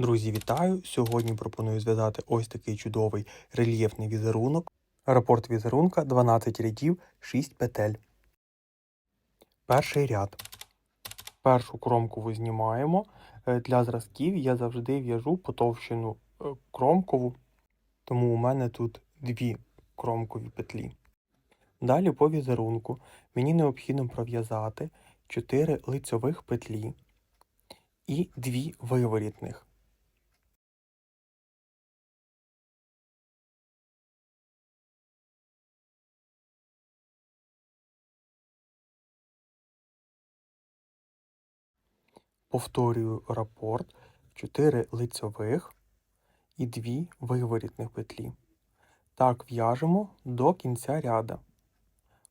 Друзі, вітаю! Сьогодні пропоную зв'язати ось такий чудовий рельєфний візерунок. Рапорт візерунка 12 рядів, 6 петель. Перший ряд. Першу кромкову знімаємо. Е, Для зразків я завжди в'яжу потовщену е, кромкову, тому у мене тут дві кромкові петлі. Далі по візерунку мені необхідно пров'язати 4 лицьових петлі і 2 виворітних. Повторюю рапорт 4 лицьових і 2 виворітних петлі. Так в'яжемо до кінця ряда.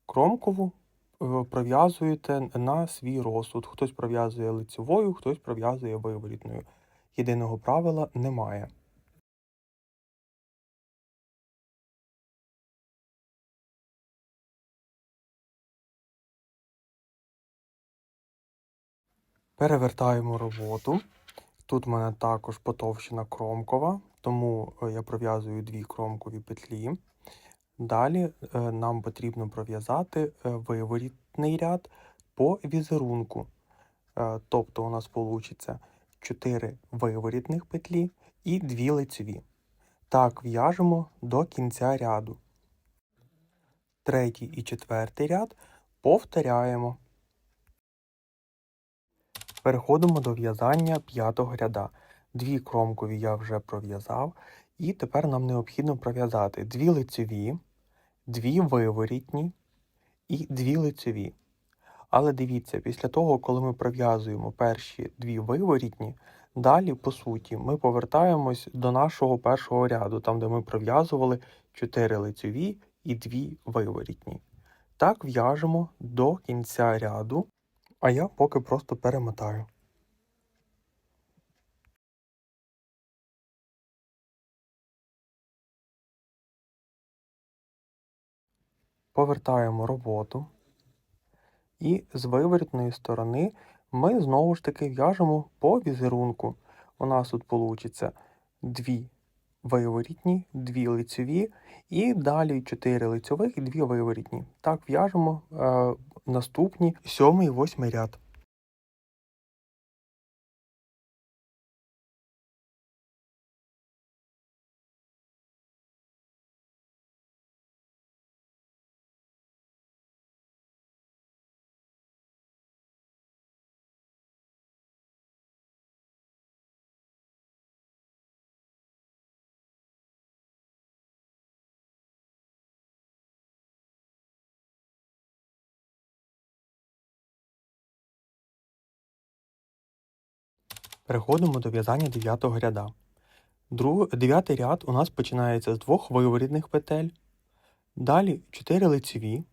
Кромкову е, пров'язуєте на свій розсуд. Хтось пров'язує лицьовою, хтось пров'язує виворітною. Єдиного правила немає. Перевертаємо роботу. Тут в мене також потовщена кромкова, тому е, я пров'язую дві кромкові петлі. Далі е, нам потрібно пров'язати е, виворітний ряд по візерунку. Тобто у нас вийде 4 виворітних петлі і 2 лицеві. Так в'яжемо до кінця ряду. Третій і четвертий ряд повторяємо. Переходимо до в'язання п'ятого ряда. Дві кромкові я вже пров'язав, і тепер нам необхідно пров'язати дві лицеві, дві виворітні і дві лицеві. Але дивіться, після того, коли ми пров'язуємо перші дві виворітні, далі, по суті, ми повертаємось до нашого першого ряду, там, де ми пров'язували 4 лицеві і 2 виворітні. Так в'яжемо до кінця ряду, а я поки просто перемотаю. Повертаємо роботу. І з виворітної сторони ми знову ж таки в'яжемо по візерунку. У нас тут вийде дві виворітні, дві лицеві, і далі 4 лицьових і 2 виворітні. Так в'яжемо е, наступні сьомий і восьмий ряд. Переходимо до в'язання дев'ятого ряда. Друг... Дев'ятий ряд у нас починається з двох виворітних петель, далі 4 лицеві,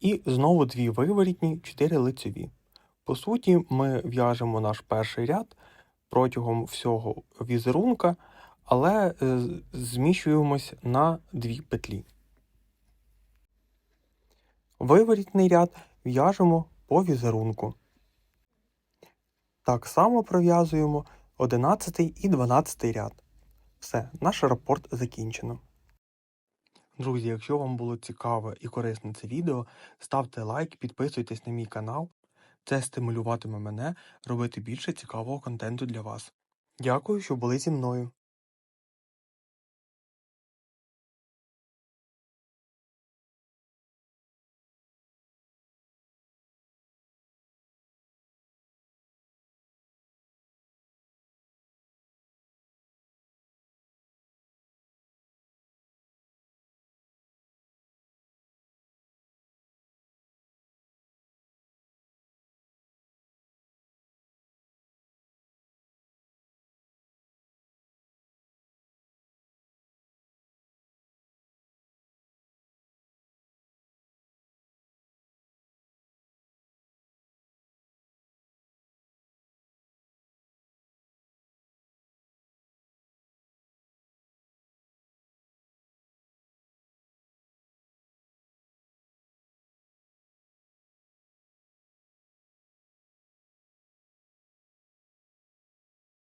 і знову дві виворітні, 4 лицеві. По суті, ми в'яжемо наш перший ряд протягом всього візерунка, але е, зміщуємось на дві петлі. Виворітний ряд в'яжемо по візерунку. Так само пров'язуємо 11 і 12 ряд. Все, наш рапорт закінчено. Друзі, якщо вам було цікаве і корисне це відео, ставте лайк, підписуйтесь на мій канал. Це стимулюватиме мене робити більше цікавого контенту для вас. Дякую, що були зі мною.